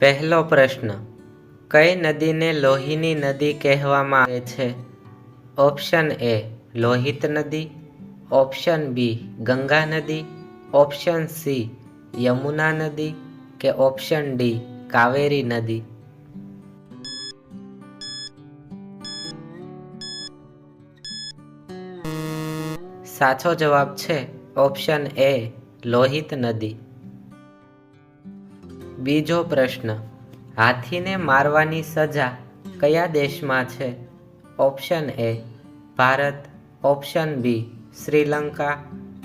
પહેલો પ્રશ્ન, કઈ નદીને લોહીની નદી કહેવામાં આવે છે? ઓપ્શન એ લોહિત નદી, ઓપ્શન બી ગંગા નદી, ઓપ્શન સી યમુના નદી કે ઓપ્શન ડી કાવેરી નદી. સાચો જવાબ છે ઓપ્શન એ લોહિત નદી. બીજો પ્રશ્ન, હાથીને મારવાની સજા કયા દેશમાં છે? Option A, Bharat. Option B, Sri Lanka.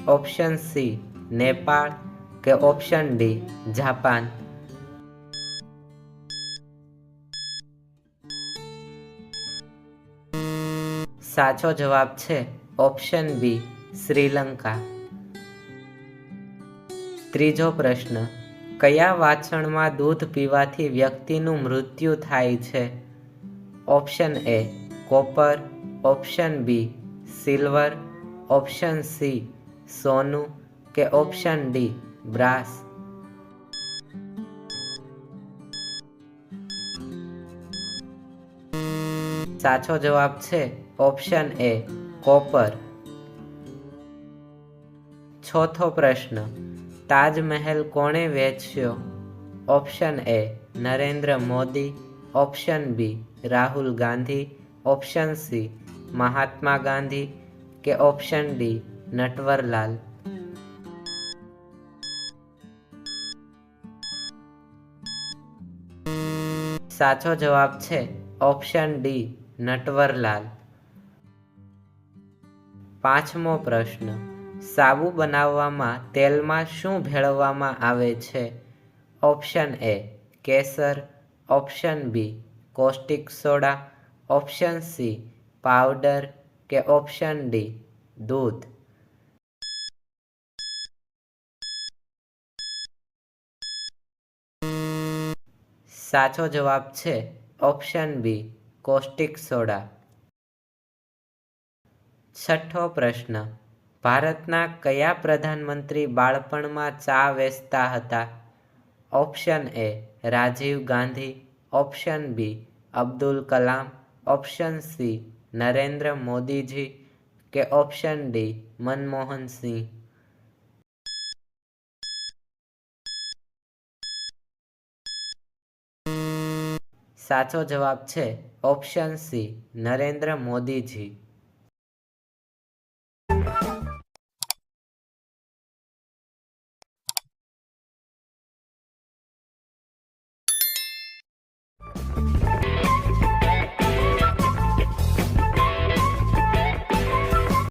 Option C, Nepal કે ઓપ્શન ડી, જાપાન. સાચો જવાબ છે ઓપ્શન બી, શ્રીલંકા. ત્રીજો પ્રશ્ન કયા વાસણમાં દૂધ પીવાથી વ્યક્તિનું મૃત્યુ થાય છે? Option A copper. Option B silver. Option C સોનું. કે ઓપ્શન ડી બ્રાસ. સાચો જવાબ છે ઓપ્શન એ કોપર. ચોથો પ્રશ્ન તાજમહેલ કોણે વેચ્યો? Option A Narendra Modi, option B Rahul Gandhi, option C Mahatma Gandhi કે ઓપ્શન ડી નટવરલાલ. સાચો જવાબ છે ઓપ્શન ડી નટવરલાલ. પાંચમો પ્રશ્ન. સાબુ બનાવવામાં, તેલમાં શું ભેળવવામાં આવે છે? Option A, Kesar. Option B, caustic soda. Option C, powder. કે ઓપ્શન ડી, દૂધ. સાચો જવાબ છે, ઓપ્શન બી, કોસ્ટિક સોડા. છઠ્ઠો પ્રશ્ન ભારતના કયા પ્રધાનમંત્રી બાળપણમાં ચા વેચતા હતા? Option A Rajiv Gandhi, option B Abdul Kalam, option C Narendra Modiji કે ઓપ્શન ડી મનમોહન સિંહ. સાચો જવાબ છે ઓપ્શન સી નરેન્દ્ર મોદીજી.